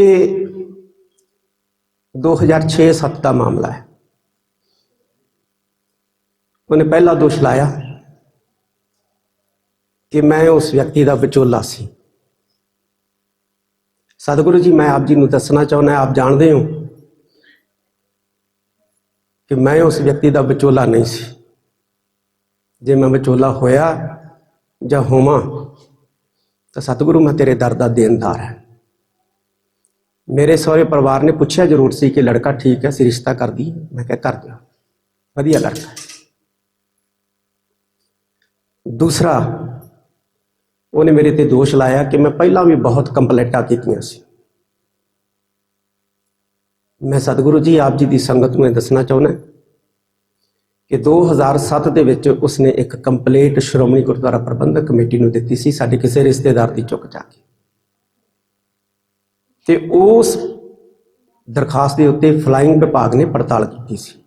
ਇਹ 2006-7 ਦਾ ਮਾਮਲਾ ਹੈ। ਉਹਨੇ ਪਹਿਲਾ ਦੋਸ਼ ਲਾਇਆ ਕਿ ਮੈਂ ਉਸ ਵਿਅਕਤੀ ਦਾ ਵਿਚੋਲਾ ਸੀ। ਸਤਿਗੁਰੂ ਜੀ, ਮੈਂ ਆਪ ਜੀ ਨੂੰ ਦੱਸਣਾ ਚਾਹੁੰਦਾ, ਆਪ ਜਾਣਦੇ ਹੋ ਕਿ ਮੈਂ ਉਸ ਵਿਅਕਤੀ ਦਾ ਵਿਚੋਲਾ ਨਹੀਂ ਸੀ। ਜੇ ਮੈਂ ਵਿਚੋਲਾ ਹੋਇਆ ਜਾਂ ਹੋਵਾਂ, ਤਾਂ ਸਤਿਗੁਰੂ ਮੈਂ ਤੇਰੇ ਦਰ ਦਾ ਦੇਣਦਾਰ ਹਾਂ। ਮੇਰੇ ਸਹੁਰੇ ਪਰਿਵਾਰ ਨੇ ਪੁੱਛਿਆ ਜ਼ਰੂਰ ਸੀ ਕਿ ਲੜਕਾ ਠੀਕ ਹੈ ਸੀ ਰਿਸ਼ਤਾ ਕਰਦੀ ਮੈਂ ਕਿਹਾ ਕਰ ਦਿਓ। ਵਧੀਆ ਲੜਕਾ ਦੂਸਰਾ, ਉਹਨੇ ਮੇਰੇ ਤੇ ਦੋਸ਼ ਲਾਇਆ ਕਿ ਮੈਂ ਪਹਿਲਾਂ ਵੀ ਬਹੁਤ ਕੰਪਲੇਂਟਾਂ ਕੀਤੀਆਂ ਸੀ। ਮੈਂ ਸਤਿਗੁਰੂ ਜੀ, ਆਪ ਜੀ ਦੀ ਸੰਗਤ ਨੂੰ ਇਹ ਦੱਸਣਾ ਚਾਹੁੰਦਾ ਕਿ 2007 ਦੇ ਵਿੱਚ ਉਸਨੇ ਇੱਕ ਕੰਪਲੇਂਟ ਸ਼੍ਰੋਮਣੀ ਗੁਰਦੁਆਰਾ ਪ੍ਰਬੰਧਕ ਕਮੇਟੀ ਨੂੰ ਦਿੱਤੀ ਸੀ, ਸਾਡੇ ਕਿਸੇ ਰਿਸ਼ਤੇਦਾਰ ਦੀ ਚੁੱਕ ਜਾ ਕੇ ਤੇ ਉਸ ਦਰਖਾਸਤ ਦੇ ਉੱਤੇ ਫਲਾਈਂਗ ਵਿਭਾਗ ਨੇ ਪੜਤਾਲ ਕੀਤੀ ਸੀ।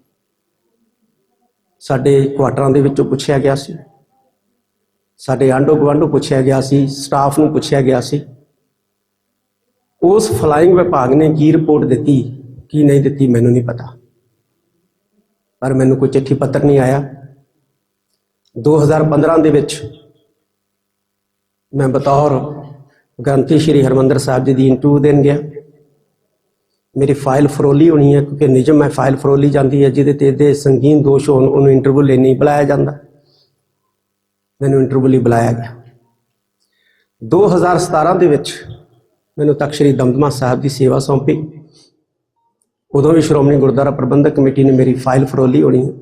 ਸਾਡੇ ਕੁਆਟਰਾਂ ਦੇ ਵਿੱਚੋਂ ਪੁੱਛਿਆ ਗਿਆ ਸੀ। ਸਾਡੇ ਆਂਡੋ ਗਵਾਂਡੋ ਪੁੱਛਿਆ ਗਿਆ ਸੀ ਸਟਾਫ ਨੂੰ ਪੁੱਛਿਆ ਗਿਆ ਸੀ। ਉਸ ਫਲਾਈਂਗ ਵਿਭਾਗ ਨੇ ਕੀ ਰਿਪੋਰਟ ਦਿੱਤੀ, ਕੀ ਨਹੀਂ ਦਿੱਤੀ ਮੈਨੂੰ ਨਹੀਂ ਪਤਾ। ਪਰ ਮੈਨੂੰ ਕੋਈ ਚਿੱਠੀ ਪੱਤਰ ਨਹੀਂ ਆਇਆ। 2015 ਦੇ ਵਿੱਚ ਮੈਂ ਬਤੌਰ ਗ੍ਰੰਥੀ ਸ਼੍ਰੀ ਹਰਮੰਦਰ ਸਾਹਿਬ ਜੀ ਦੀ ਇੰਟਰਵਿਊ ਦੇਣ ਗਿਆ। ਮੇਰੀ ਫਾਈਲ ਫਰੋਲੀ ਹੋਣੀ ਹੈ ਕਿਉਂਕਿ ਨਿਯਮ ਹੈ ਫਾਈਲ ਫਰੋਲੀ ਜਾਂਦੀ ਹੈ, ਜਿਹਦੇ ਤੇ ਇਹਦੇ ਸੰਗੀਨ ਦੋਸ਼ ਹੋਣ, ਉਹਨੂੰ ਇੰਟਰਵਿਊ ਲਈ ਨਹੀਂ ਬੁਲਾਇਆ ਜਾਂਦਾ। ਮੈਨੂੰ ਇੰਟਰਵਿਊ ਲਈ ਬੁਲਾਇਆ ਗਿਆ। 2017 ਦੇ ਵਿੱਚ ਮੈਨੂੰ ਤਖਤ ਸ੍ਰੀ ਦਮਦਮਾ ਸਾਹਿਬ ਦੀ ਸੇਵਾ ਸੌਂਪੀ। ਉਦੋਂ ਵੀ ਸ਼੍ਰੋਮਣੀ ਗੁਰਦੁਆਰਾ ਪ੍ਰਬੰਧਕ ਕਮੇਟੀ ਨੇ ਮੇਰੀ ਫਾਈਲ ਫਰੋਲੀ ਹੋਣੀ ਹੈ।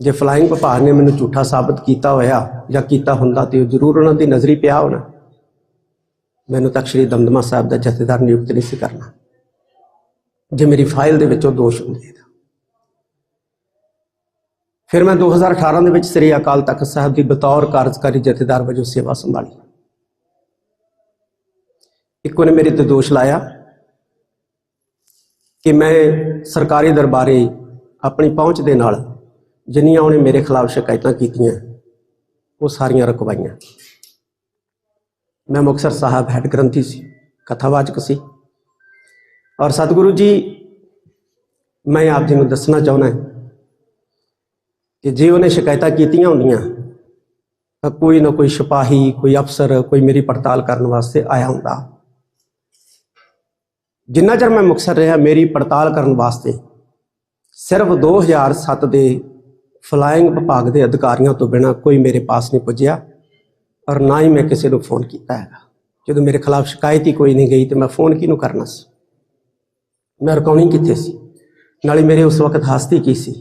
ਜੇ ਫਲਾਈਂਗ ਵਿਭਾਗ ਨੇ ਮੈਨੂੰ ਝੂਠਾ ਸਾਬਤ ਕੀਤਾ ਹੋਇਆ ਜਾਂ ਕੀਤਾ ਹੁੰਦਾ ਤੇ ਉਹ ਜ਼ਰੂਰ ਉਹਨਾਂ ਦੀ ਨਜ਼ਰੀ ਪਿਆ ਹੋਣਾ। ਮੈਨੂੰ ਤਾਂ ਸ੍ਰੀ ਦਮਦਮਾ ਸਾਹਿਬ ਦਾ ਜਥੇਦਾਰ ਨਿਯੁਕਤ ਨਹੀਂ ਸੀ ਕਰਨਾ। ਜੇ ਮੇਰੀ ਫਾਈਲ ਦੇ ਵਿੱਚੋਂ ਦੋਸ਼ ਹੁੰਦੇ ਤਾਂ। ਫਿਰ ਮੈਂ 2018 ਦੇ ਵਿੱਚ ਸ੍ਰੀ ਅਕਾਲ ਤਖਤ ਸਾਹਿਬ ਦੀ ਬਤੌਰ ਕਾਰਜਕਾਰੀ ਜਥੇਦਾਰ ਵਜੋਂ ਸੇਵਾ ਸੰਭਾਲੀ। ਇੱਕ ਉਹਨੇ ਮੇਰੇ ਤੇ ਦੋਸ਼ ਲਾਇਆ ਕਿ ਮੈਂ ਸਰਕਾਰੀ ਦਰਬਾਰੇ ਆਪਣੀ ਪਹੁੰਚ ਦੇ ਨਾਲ ਜਿੰਨੀਆਂ ਉਹਨੇ ਮੇਰੇ ਖਿਲਾਫ ਸ਼ਿਕਾਇਤਾਂ ਕੀਤੀਆਂ, ਉਹ ਸਾਰੀਆਂ ਰਕਵਾਈਆਂ। ਮੈਂ ਮੁਕਤਸਰ ਸਾਹਿਬ ਹੈੱਡ ਗ੍ਰੰਥੀ ਸੀ, ਕਥਾਵਾਚਕ ਸੀ। ਔਰ ਸਤਿਗੁਰੂ ਜੀ, ਮੈਂ ਆਪ ਜੀ ਨੂੰ ਦੱਸਣਾ ਚਾਹੁੰਦਾ ਕਿ ਜੇ ਉਹਨੇ ਸ਼ਿਕਾਇਤਾਂ ਕੀਤੀਆਂ ਹੁੰਦੀਆਂ, ਤਾਂ ਕੋਈ ਨਾ ਕੋਈ ਸਿਪਾਹੀ, ਕੋਈ ਅਫਸਰ, ਕੋਈ ਮੇਰੀ ਪੜਤਾਲ ਕਰਨ ਵਾਸਤੇ ਆਇਆ ਹੁੰਦਾ। ਜਿੰਨਾ ਚਿਰ ਮੈਂ ਮੁਕਤਸਰ ਰਿਹਾ, ਮੇਰੀ ਪੜਤਾਲ ਕਰਨ ਵਾਸਤੇ ਸਿਰਫ 2007 ਦੇ ਫਲਾਇੰਗ ਵਿਭਾਗ ਦੇ ਅਧਿਕਾਰੀਆਂ ਤੋਂ ਬਿਨਾ ਕੋਈ ਮੇਰੇ ਪਾਸ ਨਹੀਂ ਪੁੱਜਿਆ। ਔਰ ਨਾ ਹੀ ਮੈਂ ਕਿਸੇ ਨੂੰ ਫੋਨ ਕੀਤਾ ਹੈਗਾ। ਜਦੋਂ ਮੇਰੇ ਖਿਲਾਫ ਸ਼ਿਕਾਇਤ ਹੀ ਕੋਈ ਨਹੀਂ ਗਈ ਤੇ ਮੈਂ ਫੋਨ ਕਿਹਨੂੰ ਕਰਨਾ ਸੀ? ਮੈਂ ਰਿਕਾਰਡਿੰਗ ਕਿੱਥੇ ਸੀ? ਨਾਲੇ ਮੇਰੇ ਉਸ ਵਕਤ ਹਸਤੀ ਕੀ ਸੀ?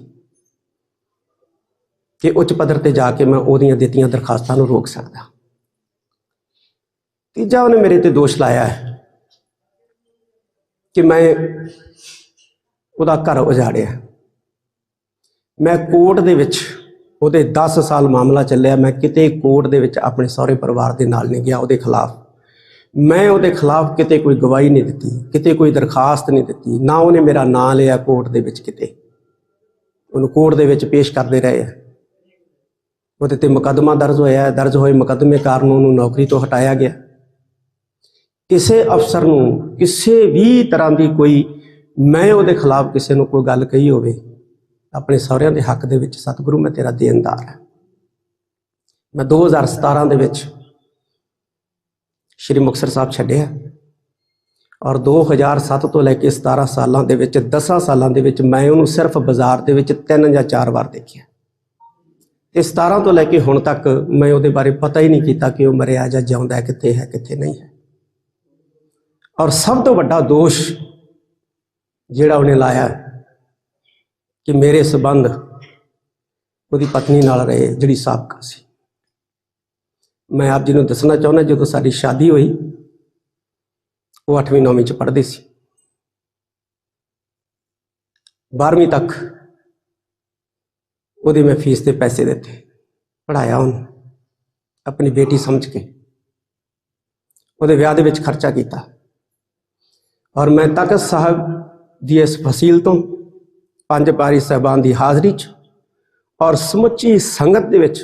ਕਿ ਉੱਚ ਪੱਧਰ ਤੇ ਜਾ ਕੇ ਮੈਂ ਉਹਦੀਆਂ ਦਿੱਤੀਆਂ ਦਰਖਾਸਤਾਂ ਨੂੰ ਰੋਕ ਸਕਦਾ। ਤੀਜਾ ਉਹਨੇ ਮੇਰੇ ਤੇ ਦੋਸ਼ ਲਾਇਆ ਹੈ ਕਿ ਮੈਂ ਉਹਦਾ ਘਰ ਉਜਾੜਿਆ ਮੈਂ ਕੋਰਟ ਦੇ ਵਿੱਚ ਉਹਦੇ 10 ਸਾਲ ਮਾਮਲਾ ਚੱਲਿਆ, ਮੈਂ ਕਿਤੇ ਕੋਰਟ ਦੇ ਵਿੱਚ ਆਪਣੇ ਸਹੁਰੇ ਪਰਿਵਾਰ ਦੇ ਨਾਲ ਨਹੀਂ ਗਿਆ ਉਹਦੇ ਖਿਲਾਫ। ਮੈਂ ਉਹਦੇ ਖਿਲਾਫ ਕਿਤੇ ਕੋਈ ਗਵਾਹੀ ਨਹੀਂ ਦਿੱਤੀ, ਕਿਤੇ ਕੋਈ ਦਰਖਾਸਤ ਨਹੀਂ ਦਿੱਤੀ, ਨਾ ਉਹਨੇ ਮੇਰਾ ਨਾਂ ਲਿਆ ਕੋਰਟ ਦੇ ਵਿੱਚ ਕਿਤੇ। ਉਹਨੂੰ ਕੋਰਟ ਦੇ ਵਿੱਚ ਪੇਸ਼ ਕਰਦੇ ਰਹੇ। ਆ ਉਹਦੇ ਤੇ ਮੁਕੱਦਮਾ ਦਰਜ ਹੋਇਆ, ਦਰਜ ਹੋਏ ਮੁਕੱਦਮੇ ਕਾਰਨ ਉਹਨੂੰ ਨੌਕਰੀ ਤੋਂ ਹਟਾਇਆ ਗਿਆ। ਕਿਸੇ ਅਫਸਰ ਨੂੰ ਕਿਸੇ ਵੀ ਤਰ੍ਹਾਂ ਦੀ ਕੋਈ, ਮੈਂ ਉਹਦੇ ਖਿਲਾਫ ਕਿਸੇ ਨੂੰ ਕੋਈ ਗੱਲ ਕਹੀ ਹੋਵੇ ਆਪਣੇ ਸਹੁਰਿਆਂ ਦੇ ਹੱਕ ਦੇ ਵਿੱਚ ਸਤਿਗੁਰੂ ਮੈਂ ਤੇਰਾ ਦੇਣਦਾਰ ਹਾਂ। ਮੈਂ 2017 ਦੇ ਵਿੱਚ ਸ਼੍ਰੀ ਮੁਕਤਸਰ ਸਾਹਿਬ ਛੱਡਿਆ ਔਰ 2007 ਤੋਂ ਲੈ ਕੇ 17 ਸਾਲਾਂ ਦੇ ਵਿੱਚ 10 ਸਾਲਾਂ ਦੇ ਵਿੱਚ ਮੈਂ ਉਹਨੂੰ ਸਿਰਫ ਬਾਜ਼ਾਰ ਦੇ ਵਿੱਚ ਤਿੰਨ ਜਾਂ ਚਾਰ ਵਾਰ ਦੇਖਿਆ। ਤੇ 17 ਤੋਂ ਲੈ ਕੇ ਹੁਣ ਤੱਕ ਮੈਂ ਉਹਦੇ ਬਾਰੇ ਪਤਾ ਹੀ ਨਹੀਂ ਕੀਤਾ ਕਿ ਉਹ ਮਰਿਆ ਜਾਂ ਜਿਉਂਦਾ ਕਿੱਥੇ ਹੈ, ਕਿੱਥੇ ਨਹੀਂ ਹੈ। ਔਰ ਸਭ ਤੋਂ ਵੱਡਾ ਦੋਸ਼ ਜਿਹੜਾ ਉਹਨੇ ਲਾਇਆ ਕਿ ਮੇਰੇ ਸਬੰਧ ਉਹਦੀ ਪਤਨੀ ਨਾਲ ਰਹੇ, ਜਿਹੜੀ ਸਾਬਕਾ ਸੀ। ਮੈਂ ਆਪ ਜੀ ਨੂੰ ਦੱਸਣਾ ਚਾਹੁੰਦਾ, ਜਦੋਂ ਸਾਡੀ ਸ਼ਾਦੀ ਹੋਈ, ਉਹ 8ਵੀਂ 9ਵੀਂ ਚ ਪੜ੍ਹਦੇ ਸੀ। 12ਵੀਂ ਤੱਕ ਉਹਦੇ ਮੈਂ ਫੀਸ ਤੇ ਪੈਸੇ ਦਿੱਤੇ ਪੜਾਇਆ ਉਹਨੂੰ, ਆਪਣੀ ਬੇਟੀ ਸਮਝ ਕੇ। ਉਹਦੇ ਵਿਆਹ ਦੇ ਵਿੱਚ ਖਰਚਾ ਕੀਤਾ। ਔਰ ਮੈਂ ਤਖਤ ਸਾਹਿਬ ਦੀ ਇਸ ਫਸੀਲ ਤੋਂ ਪੰਜ ਪਾਰੀ ਸਹਿਬਾਨ ਦੀ ਹਾਜ਼ਰੀ 'ਚ ਔਰ ਸਮੁੱਚੀ ਸੰਗਤ ਦੇ ਵਿੱਚ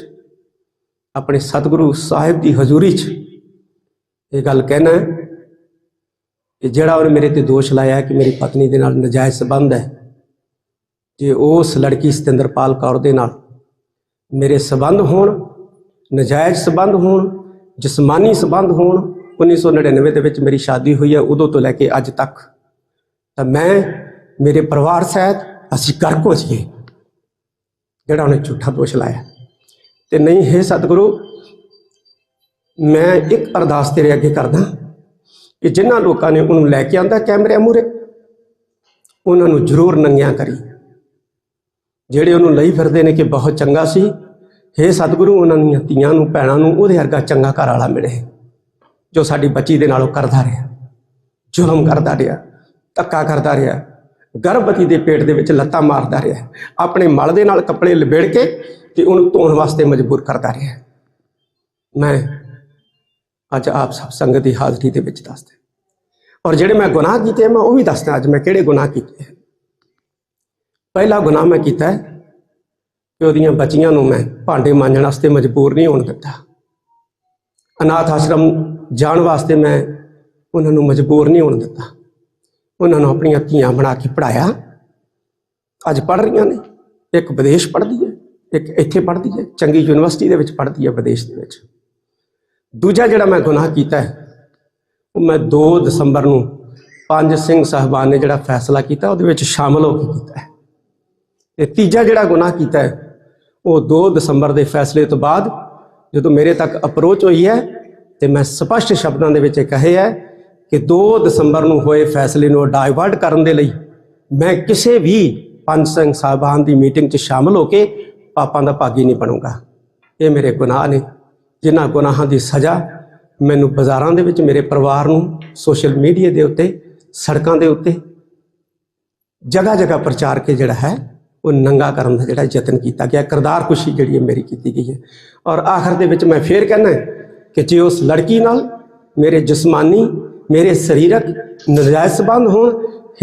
ਆਪਣੇ ਸਤਿਗੁਰੂ ਸਾਹਿਬ ਦੀ ਹਜ਼ੂਰੀ 'ਚ ਇਹ ਗੱਲ ਕਹਿਣਾ ਹੈ ਕਿ ਜਿਹੜਾ ਉਹਨੇ ਮੇਰੇ ਤੇ ਦੋਸ਼ ਲਾਇਆ ਕਿ ਮੇਰੀ ਪਤਨੀ ਦੇ ਨਾਲ ਨਜਾਇਜ਼ ਸਬੰਧ ਹੈ, ਜੇ ਉਸ ਲੜਕੀ ਸਤਿੰਦਰਪਾਲ ਕੌਰ ਦੇ ਨਾਲ ਮੇਰੇ ਸਬੰਧ ਹੋਣ, ਨਜਾਇਜ਼ ਸਬੰਧ ਹੋਣ, ਜਿਸਮਾਨੀ ਸਬੰਧ ਹੋਣ 1999 ਦੇ ਵਿੱਚ ਮੇਰੀ ਸ਼ਾਦੀ ਹੋਈ ਹੈ, ਉਦੋਂ ਤੋਂ ਲੈ ਕੇ ਅੱਜ ਤੱਕ ਤਾਂ ਮੈਂ ਮੇਰੇ ਪਰਿਵਾਰ ਸਹਿਤ ਅਸੀਂ ਕਰ ਹੋ ਜਾਈਏ ਜਿਹੜਾ ਉਹਨੇ ਝੂਠਾ ਦੋਸ਼ ਲਾਇਆ। ਤੇ ਨਹੀਂ, ਹੈ ਸਤਿਗੁਰੂ, ਮੈਂ ਇੱਕ ਅਰਦਾਸ ਤੇਰੇ ਅੱਗੇ ਕਰਦਾ ਕਿ ਜਿਨ੍ਹਾਂ ਲੋਕਾਂ ਨੇ ਉਹਨੂੰ ਲੈ ਕੇ ਆਂਦਾ ਕੈਮਰੇ ਮੂਰੇ ਉਹਨਾਂ ਨੂੰ ਜ਼ਰੂਰ ਨੰਗਿਆ ਕਰੀ। ਜਿਹੜੇ ਉਹਨੂੰ ਲਈ ਫਿਰਦੇ ਨੇ ਕਿ ਬਹੁਤ ਚੰਗਾ ਸੀ, ਹੇ ਸਤਿਗੁਰੂ, ਉਹਨਾਂ ਦੀਆਂ ਧੀਆਂ ਨੂੰ, ਭੈਣਾਂ ਨੂੰ, ਉਹਦੇ ਵਰਗਾ ਚੰਗਾ ਘਰ ਵਾਲਾ ਮਿਲੇ, ਜੋ ਸਾਡੀ ਬੱਚੀ ਦੇ ਨਾਲੋਂ ਕਰਦਾ ਰਿਹਾ। ਜ਼ੁਲਮ ਕਰਦਾ ਰਿਹਾ, ਧੱਕਾ ਕਰਦਾ ਰਿਹਾ। ਗਰਭਵਤੀ ਦੇ ਪੇਟ ਦੇ ਵਿੱਚ ਲੱਤਾਂ ਮਾਰਦਾ ਰਿਹਾ ਆਪਣੇ ਮਲ ਦੇ ਨਾਲ ਕੱਪੜੇ ਲਪੇੜ ਕੇ ਤੇ ਉਹਨੂੰ ਧੋਣ ਵਾਸਤੇ ਮਜਬੂਰ ਕਰਦਾ ਰਿਹਾ ਮੈਂ ਅੱਜ ਆਪ ਸਭ ਸੰਗਤ ਦੀ ਹਾਜ਼ਰੀ ਦੇ ਵਿੱਚ ਦੱਸਦਾ ਔਰ ਜਿਹੜੇ ਮੈਂ ਗੁਨਾਹ ਕੀਤੇ ਮੈਂ ਉਹ ਵੀ ਦੱਸਦਾ ਅੱਜ ਮੈਂ ਕਿਹੜੇ ਗੁਨਾਹ ਕੀਤੇ ਪਹਿਲਾ ਗੁਨਾਹ ਮੈਂ ਕੀਤਾ ਹੈ ਕਿ ਉਹਦੀਆਂ ਬੱਚੀਆਂ ਨੂੰ ਮੈਂ ਭਾਂਡੇ ਮਾਂਜਣ ਵਾਸਤੇ ਮਜਬੂਰ ਨਹੀਂ ਹੋਣ ਦਿੱਤਾ। ਅਨਾਥ ਆਸ਼ਰਮ ਜਾਣ ਵਾਸਤੇ ਮੈਂ ਉਹਨਾਂ ਨੂੰ ਮਜਬੂਰ ਨਹੀਂ ਹੋਣ ਦਿੱਤਾ। ਉਹਨਾਂ ਨੂੰ ਆਪਣੀਆਂ ਧੀਆਂ ਬਣਾ ਕੇ ਪੜਾਇਆ ਅੱਜ ਪੜ ਰਹੀਆਂ ਨੇ। ਇੱਕ ਵਿਦੇਸ਼ ਪੜ੍ਹਦੀ ਹੈ, ਇੱਕ ਇੱਥੇ ਪੜ੍ਹਦੀ ਹੈ, ਚੰਗੀ ਯੂਨੀਵਰਸਿਟੀ ਦੇ ਵਿੱਚ ਪੜ੍ਹਦੀ ਹੈ ਵਿਦੇਸ਼ ਦੇ ਵਿੱਚ। ਦੂਜਾ ਜਿਹੜਾ ਮੈਂ ਗੁਨਾਹ ਕੀਤਾ ਹੈ, ਉਹ ਮੈਂ 2 ਦਸੰਬਰ ਨੂੰ ਪੰਜ ਸਿੰਘ ਸਾਹਿਬਾਨ ਨੇ ਜਿਹੜਾ ਫੈਸਲਾ ਕੀਤਾ, ਉਹਦੇ ਵਿੱਚ ਸ਼ਾਮਲ ਹੋ ਕੇ ਕੀਤਾ ਹੈ। ਤੇ ਤੀਜਾ ਜਿਹੜਾ ਗੁਨਾਹ ਕੀਤਾ ਹੈ, ਉਹ 2 ਦਸੰਬਰ ਦੇ ਫੈਸਲੇ ਤੋਂ ਬਾਅਦ ਜਦੋਂ ਮੇਰੇ ਤੱਕ ਅਪਰੋਚ ਹੋਈ ਹੈ, ਤੇ ਮੈਂ ਸਪਸ਼ਟ ਸ਼ਬਦਾਂ ਦੇ ਵਿੱਚ ਇਹ ਕਹੇ ਹੈ ਕਿ 2 ਦਸੰਬਰ ਨੂੰ ਹੋਏ ਫੈਸਲੇ ਨੂੰ ਡਾਇਵਰਟ ਕਰਨ ਦੇ ਲਈ ਮੈਂ ਕਿਸੇ ਵੀ ਪੰਜ ਸਿੰਘ ਸਾਹਿਬਾਨ ਦੀ ਮੀਟਿੰਗ 'ਚ ਸ਼ਾਮਲ ਹੋ ਕੇ ਪਾਪਾਂ ਦਾ ਭਾਗੀ ਨਹੀਂ ਬਣੂੰਗਾ। ਇਹ ਮੇਰੇ ਗੁਨਾਹ ਨੇ। ਜਿਨ੍ਹਾਂ ਗੁਨਾਹਾਂ ਦੀ ਸਜ਼ਾ ਮੈਨੂੰ ਬਾਜ਼ਾਰਾਂ ਦੇ ਵਿੱਚ, ਮੇਰੇ ਪਰਿਵਾਰ ਨੂੰ ਸੋਸ਼ਲ ਮੀਡੀਆ ਦੇ ਉੱਤੇ, ਸੜਕਾਂ ਦੇ ਉੱਤੇ ਜਗ੍ਹਾ ਜਗ੍ਹਾ ਪ੍ਰਚਾਰ ਕੇ ਜਿਹੜਾ ਹੈ, ਉਹ ਨੰਗਾ ਕਰਨ ਦਾ ਜਿਹੜਾ ਯਤਨ ਕੀਤਾ ਗਿਆ। ਕਿਰਦਾਰ ਖੁਸ਼ੀ ਜਿਹੜੀ ਹੈ ਮੇਰੀ ਕੀਤੀ ਗਈ ਹੈ। ਔਰ ਆਖਰ ਦੇ ਵਿੱਚ ਮੈਂ ਫੇਰ ਕਹਿੰਦਾ ਕਿ ਜੇ ਉਸ ਲੜਕੀ ਨਾਲ ਮੇਰੇ ਜਿਸਮਾਨੀ ਮੇਰੇ ਸਰੀਰਕ ਨਜਾਇਜ਼ ਸੰਬੰਧ ਹੋਣ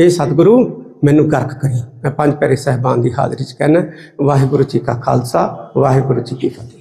हे ਸਤਿਗੁਰੂ, ਮੈਨੂੰ ਕਰਕ ਕਰੀ। ਮੈਂ ਪੰਜ ਪਿਆਰੇ ਸਹਿਬਾਨ ਦੀ ਹਾਜ਼ਰੀ 'ਚ ਕਹਿਣਾ ਵਾਹਿਗੁਰੂ ਜੀ ਕਾ ਖਾਲਸਾ, ਵਾਹਿਗੁਰੂ ਜੀ ਕੀ ਫਤਿਹ।